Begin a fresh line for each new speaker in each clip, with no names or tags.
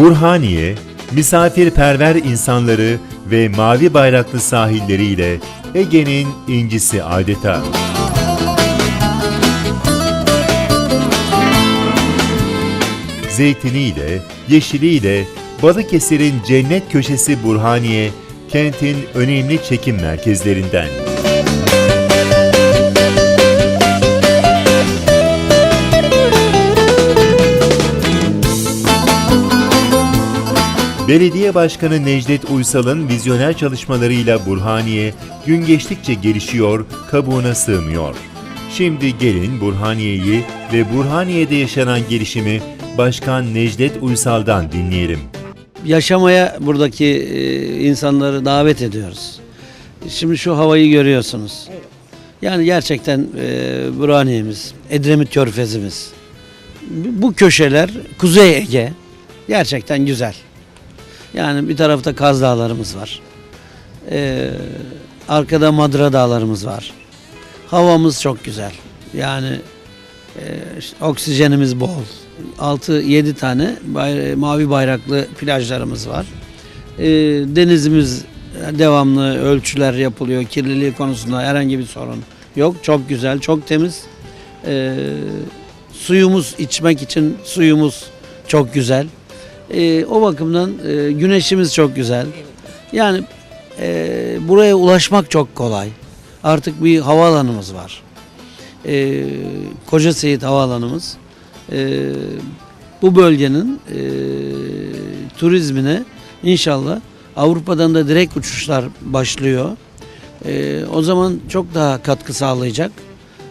Burhaniye, misafirperver insanları ve mavi bayraklı sahilleriyle Ege'nin incisi adeta. Zeytiniyle, yeşiliyle Balıkesir'in cennet köşesi Burhaniye, kentin önemli çekim merkezlerinden. Belediye Başkanı Necdet Uysal'ın vizyoner çalışmalarıyla Burhaniye gün geçtikçe gelişiyor, kabuğuna sığmıyor. Şimdi gelin Burhaniye'yi ve Burhaniye'de yaşanan gelişimi Başkan Necdet Uysal'dan dinleyelim.
yaşamaya buradaki e, insanları davet ediyoruz. Şimdi şu havayı görüyorsunuz. Yani gerçekten e, Burhaniye'miz, Edremit Körfezi'miz. Bu köşeler Kuzey Ege gerçekten güzel. Yani bir tarafta Kaz Dağlarımız var. E, arkada Madra Dağlarımız var. Havamız çok güzel. Yani e, oksijenimiz bol. 6-7 tane bay- mavi bayraklı plajlarımız var. E, denizimiz devamlı ölçüler yapılıyor. Kirliliği konusunda herhangi bir sorun yok. Çok güzel, çok temiz. E, suyumuz içmek için suyumuz çok güzel. E, o bakımdan e, güneşimiz çok güzel. Yani e, buraya ulaşmak çok kolay. Artık bir havaalanımız var. E, Koca Seyit Havaalanımız e, bu bölgenin e, turizmine inşallah Avrupa'dan da direkt uçuşlar başlıyor. E, o zaman çok daha katkı sağlayacak.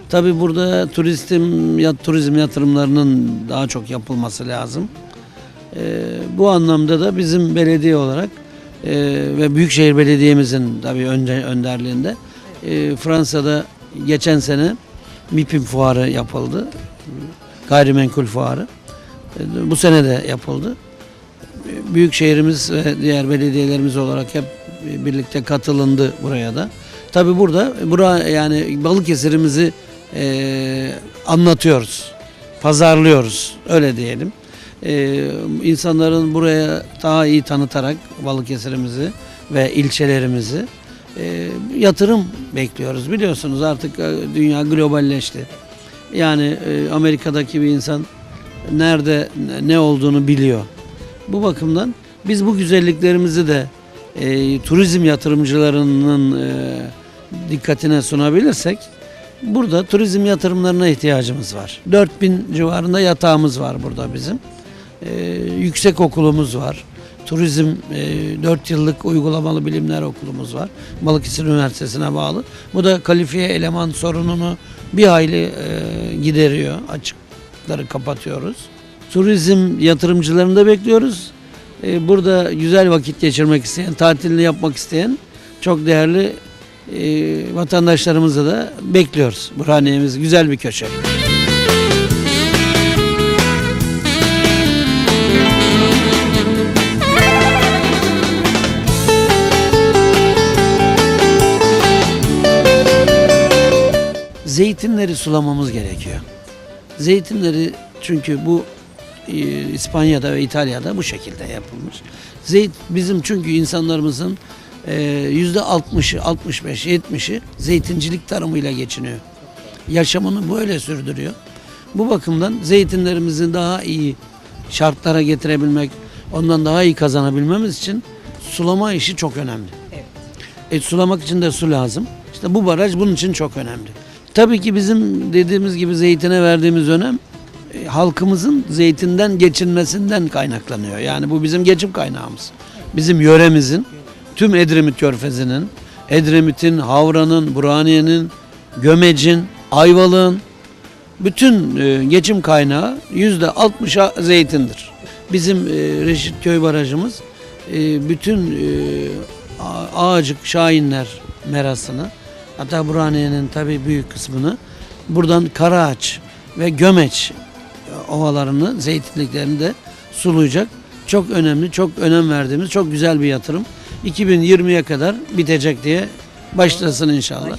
Tabi burada turistim ya turizm yatırımlarının daha çok yapılması lazım. E, bu anlamda da bizim belediye olarak e, ve Büyükşehir Belediye'mizin tabii önderliğinde e, Fransa'da geçen sene MİPİM fuarı yapıldı. Gayrimenkul fuarı. E, bu sene de yapıldı. E, Büyükşehirimiz ve diğer belediyelerimiz olarak hep birlikte katılındı buraya da. Tabii burada bura yani Balıkesir'imizi e, anlatıyoruz. Pazarlıyoruz. Öyle diyelim. E, insanların buraya daha iyi tanıtarak Balıkesir'imizi ve ilçelerimizi e, yatırım bekliyoruz. Biliyorsunuz artık e, dünya globalleşti. Yani e, Amerika'daki bir insan nerede ne olduğunu biliyor. Bu bakımdan biz bu güzelliklerimizi de e, turizm yatırımcılarının e, dikkatine sunabilirsek burada turizm yatırımlarına ihtiyacımız var. 4000 civarında yatağımız var burada bizim. E, yüksek okulumuz var. Turizm e, 4 yıllık uygulamalı bilimler okulumuz var. Balıkesir Üniversitesi'ne bağlı. Bu da kalifiye eleman sorununu bir hayli e, gideriyor. Açıkları kapatıyoruz. Turizm yatırımcılarını da bekliyoruz. E, burada güzel vakit geçirmek isteyen, tatilini yapmak isteyen çok değerli e, vatandaşlarımızı da bekliyoruz. Burhaniye'miz güzel bir köşe. Zeytinleri sulamamız gerekiyor. Zeytinleri çünkü bu e, İspanya'da ve İtalya'da bu şekilde yapılmış. Zeyt bizim çünkü insanlarımızın e, yüzde 60'ı, 65, 70'i zeytincilik tarımıyla geçiniyor. Yaşamını böyle sürdürüyor. Bu bakımdan zeytinlerimizi daha iyi şartlara getirebilmek, ondan daha iyi kazanabilmemiz için sulama işi çok önemli. E, sulamak için de su lazım. İşte bu baraj bunun için çok önemli. Tabii ki bizim dediğimiz gibi zeytine verdiğimiz önem e, halkımızın zeytinden geçinmesinden kaynaklanıyor. Yani bu bizim geçim kaynağımız. Bizim yöremizin, tüm Edremit Körfezi'nin, Edremit'in, Havra'nın, Burhaniye'nin, Gömec'in, Ayvalık'ın bütün e, geçim kaynağı yüzde altmışa zeytindir. Bizim e, Reşit Köy Barajımız e, bütün e, Ağacık, Şahinler merasını hatta Burhaniye'nin tabii büyük kısmını buradan Karaağaç ve Gömeç ovalarını, zeytinliklerini de sulayacak. Çok önemli, çok önem verdiğimiz çok güzel bir yatırım. 2020'ye kadar bitecek diye başlasın inşallah.